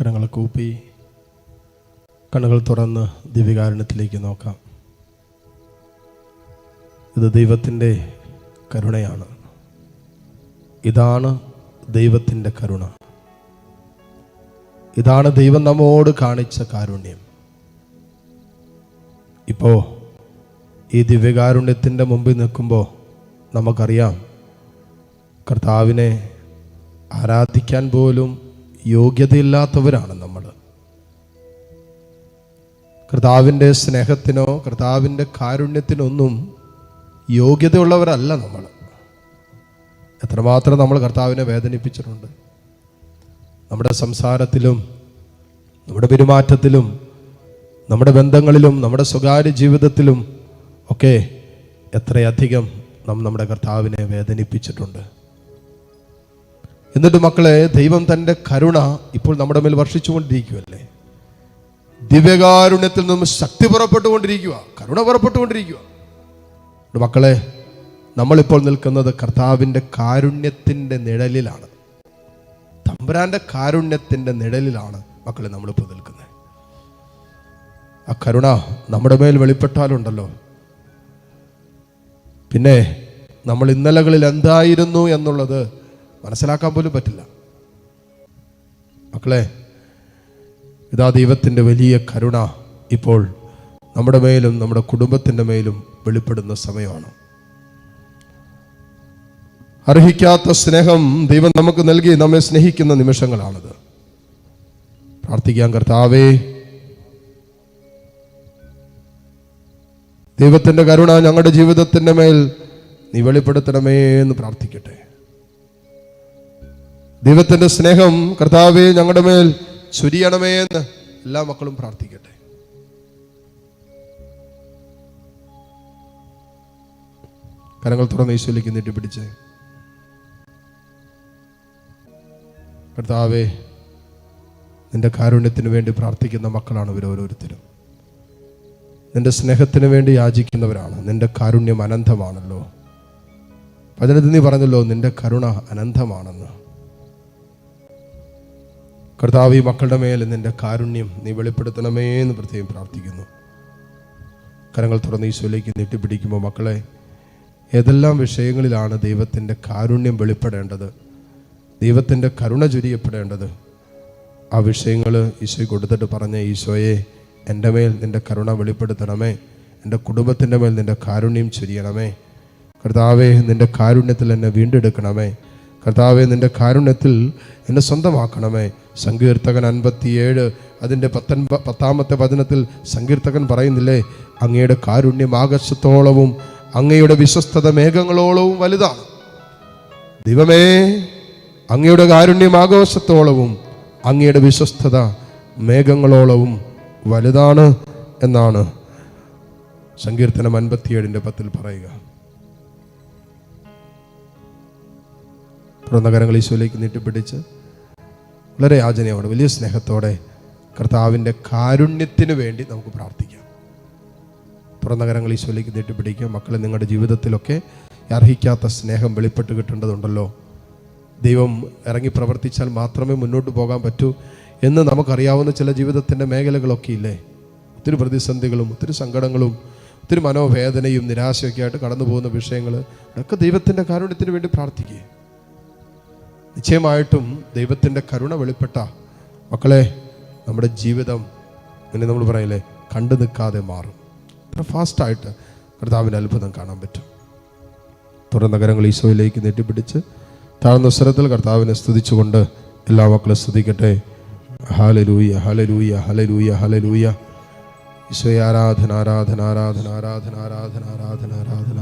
കരങ്ങൾ കൂപ്പി കണ്ണുകൾ തുറന്ന് ദിവ്യകാരണത്തിലേക്ക് നോക്കാം. ഇത് ദൈവത്തിന്റെ കരുണയാണ്. ഇതാണ് ദൈവത്തിന്റെ കരുണ. ഇതാണ് ദൈവം നമ്മോട് കാണിച്ച കാരുണ്യം. ഇപ്പോൾ ഈ ദിവ്യകാരുണ്യത്തിന്റെ മുമ്പിൽ നിൽക്കുമ്പോൾ നമുക്കറിയാം കർത്താവിനെ ആരാധിക്കാൻ പോലും യോഗ്യതയില്ലാത്തവരാണ് നമ്മൾ. കർത്താവിന്റെ സ്നേഹത്തിനോ കർത്താവിന്റെ കാരുണ്യത്തിനൊന്നും യോഗ്യതയുള്ളവരല്ല നമ്മൾ. എത്രമാത്രം നമ്മൾ കർത്താവിനെ വേദനിപ്പിച്ചിട്ടുണ്ട്. നമ്മുടെ സംസാരത്തിലും നമ്മുടെ പെരുമാറ്റത്തിലും നമ്മുടെ ബന്ധങ്ങളിലും നമ്മുടെ സ്വകാര്യ ജീവിതത്തിലും ഒക്കെ എത്രയധികം നാം നമ്മുടെ കർത്താവിനെ വേദനിപ്പിച്ചിട്ടുണ്ട്. എന്നിട്ട് മക്കളെ ദൈവം തന്റെ കരുണ ഇപ്പോൾ നമ്മുടെ മേൽ വർഷിച്ചുകൊണ്ടിരിക്കുകയല്ലേ? ദിവ്യകാരുണ്യത്തിൽ നിന്നും ശക്തി പുറപ്പെട്ടുകൊണ്ടിരിക്കുക കരുണ പുറപ്പെട്ടുകൊണ്ടിരിക്കുക. മക്കളെ നമ്മളിപ്പോൾ നിൽക്കുന്നത് കർത്താവിന്റെ കാരുണ്യത്തിന്റെ നിഴലിലാണ്. തമ്പുരാന്റെ കാരുണ്യത്തിന്റെ നിഴലിലാണ് മക്കളെ നമ്മളിപ്പോൾ നിൽക്കുന്നത്. ആ കരുണ നമ്മുടെ മേൽ വെളിപ്പെട്ടാലുണ്ടല്ലോ. പിന്നെ നമ്മൾ ഇന്നലകളിൽ എന്തായിരുന്നു എന്നുള്ളത് മനസ്സിലാക്കാൻ പോലും പറ്റില്ല. മക്കളെ ഇതാ ദൈവത്തിന്റെ വലിയ കരുണ ഇപ്പോൾ നമ്മുടെ മേലും നമ്മുടെ കുടുംബത്തിന്റെ മേലും വെളിപ്പെടുന്ന സമയമാണ്. അർഹിക്കാത്ത സ്നേഹം ദൈവം നമുക്ക് നൽകി നമ്മെ സ്നേഹിക്കുന്ന നിമിഷങ്ങളാണിത്. പ്രാർത്ഥിക്കാൻ കർത്താവേ. ദൈവത്തിന്റെ കരുണ ഞങ്ങളുടെ ജീവിതത്തിന്റെ മേൽ നീ വെളിപ്പെടുത്തണമേ എന്ന് പ്രാർത്ഥിക്കട്ടെ. ദൈവത്തിന്റെ സ്നേഹം കർത്താവെ ഞങ്ങളുടെ മേൽ ചുരിയണമേ എന്ന് എല്ലാ മക്കളും പ്രാർത്ഥിക്കട്ടെ. കരങ്ങൾ തുറന്ന് ഈശോയിലേക്ക് പിടിച്ച്. കർത്താവേ നിന്റെ കാരുണ്യത്തിന് വേണ്ടി പ്രാർത്ഥിക്കുന്ന മക്കളാണ് ഇവർ ഓരോരുത്തരും. നിന്റെ സ്നേഹത്തിന് വേണ്ടി യാചിക്കുന്നവരാണ്. നിന്റെ കാരുണ്യം അനന്തമാണല്ലോ. പതിനെ നീ പറഞ്ഞല്ലോ നിന്റെ കരുണ അനന്തമാണെന്ന്. കർത്താവ് ഈ മക്കളുടെ മേൽ നിന്റെ കാരുണ്യം നീ വെളിപ്പെടുത്തണമേ എന്ന് പ്രത്യേകം പ്രാർത്ഥിക്കുന്നു. കരങ്ങൾ തുറന്ന് ഈശോയിലേക്ക് നീട്ടിപ്പിടിക്കുമ്പോൾ മക്കളെ ഏതെല്ലാം വിഷയങ്ങളിലാണ് ദൈവത്തിന്റെ കാരുണ്യം വെളിപ്പെടേണ്ടത്? ദൈവത്തിന്റെ കരുണ ചുരിയപ്പെടേണ്ടത്? ആ വിഷയങ്ങൾ ഈശോയ്ക്ക് കൊടുത്തിട്ട് പറഞ്ഞ ഈശോയെ എന്റെ മേൽ നിന്റെ കരുണ വെളിപ്പെടുത്തണമേ. എന്റെ കുടുംബത്തിന്റെ മേൽ നിന്റെ കാരുണ്യം ചുരിയണമേ. കർത്താവെ നിന്റെ കാരുണ്യത്തിൽ എന്നെ വീണ്ടെടുക്കണമേ. കർത്താവെ നിന്റെ കാരുണ്യത്തിൽ എന്നെ സ്വന്തമാക്കണമേ. സങ്കീർത്തകൻ അൻപത്തിയേഴ് അതിന്റെ പത്തൊൻപ പത്താമത്തെ വചനത്തിൽ സങ്കീർത്തകൻ പറയുന്നില്ലേ അങ്ങയുടെ കാരുണ്യം ആകാശത്തോളവും അങ്ങയുടെ വിശ്വസ്തത മേഘങ്ങളോളവും വലുതാണ്. ദൈവമേ അങ്ങയുടെ കാരുണ്യം ആകാശത്തോളവും അങ്ങയുടെ വിശ്വസ്തത മേഘങ്ങളോളവും വലുതാണ് എന്നാണ് സങ്കീർത്തനം അൻപത്തിയേഴിന്റെ പത്തിൽ പറയുക. തുറന്ന കരങ്ങൾ ഈശോയിലേക്ക് നീട്ടിപ്പിടിച്ച് വളരെ യാചനയോടെ വലിയ സ്നേഹത്തോടെ കർത്താവിന്റെ കാരുണ്യത്തിന് വേണ്ടി നമുക്ക് പ്രാർത്ഥിക്കാം. തുറന്ന കരങ്ങൾ ഈശോയിലേക്ക് നീട്ടിപ്പിടിക്കുക മക്കളെ നിങ്ങളുടെ ജീവിതത്തിലൊക്കെ അർഹിക്കാത്ത സ്നേഹം വെളിപ്പെട്ട് കിട്ടേണ്ടതുണ്ടല്ലോ. ദൈവം ഇറങ്ങി പ്രവർത്തിച്ചാൽ മാത്രമേ മുന്നോട്ട് പോകാൻ പറ്റൂ എന്ന് നമുക്കറിയാവുന്ന ചില ജീവിതത്തിന്റെ മേഖലകളൊക്കെ ഇല്ലേ? ഒത്തിരി പ്രതിസന്ധികളും ഒത്തിരി സങ്കടങ്ങളും ഒത്തിരി മനോവേദനയും നിരാശയൊക്കെ ആയിട്ട് കടന്നു പോകുന്ന വിഷയങ്ങൾ. അതൊക്കെ ദൈവത്തിന്റെ കാരുണ്യത്തിന് വേണ്ടി പ്രാർത്ഥിക്കുക നിശ്ചയമായിട്ടും ദൈവത്തിന്റെ കരുണ വെളിപ്പെട്ട മക്കളെ നമ്മുടെ ജീവിതം ഇങ്ങനെ നമ്മൾ പറയില്ലേ കണ്ടു നിൽക്കാതെ മാറും. അത്ര ഫാസ്റ്റായിട്ട് കർത്താവിന്റെ അത്ഭുതം കാണാൻ പറ്റും. തുറന്ന നഗരങ്ങൾ ഈശോയിലേക്ക് നെറ്റിപ്പിടിച്ച് താഴ്ന്ന സ്വരത്തിൽ കർത്താവിനെ സ്തുതിച്ചുകൊണ്ട് എല്ലാ മക്കളും സ്തുതിക്കട്ടെ. ഹലലൂയ ഹലലൂയ ഹലലൂയ ഹലലൂയ ഈശോയെ ആരാധന ആരാധന ആരാധന ആരാധന ആരാധന ആരാധന ആരാധന.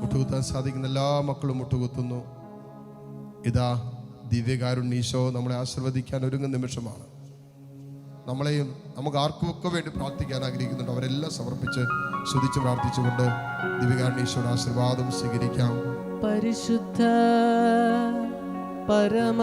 മുട്ടുകുത്താൻ സാധിക്കുന്ന എല്ലാ മക്കളും മുട്ടുകുത്തുന്നു. ഇതാ ദിവ്യകാരുണ്യ നമ്മളെ ആശീർവദിക്കാൻ ഒരുങ്ങുന്ന നിമിഷമാണ്. നമ്മളെയും നമുക്ക് ആർക്കുമൊക്കെ വേണ്ടി പ്രാർത്ഥിക്കാൻ ആഗ്രഹിക്കുന്നുണ്ട്. അവരെല്ലാം സമർപ്പിച്ച് ശുദ്ധിച്ച് പ്രാർത്ഥിച്ചുകൊണ്ട് ദിവ്യകാരുണ്യ ആശീർവാദം സ്വീകരിക്കാം. പരിശുദ്ധ പരമ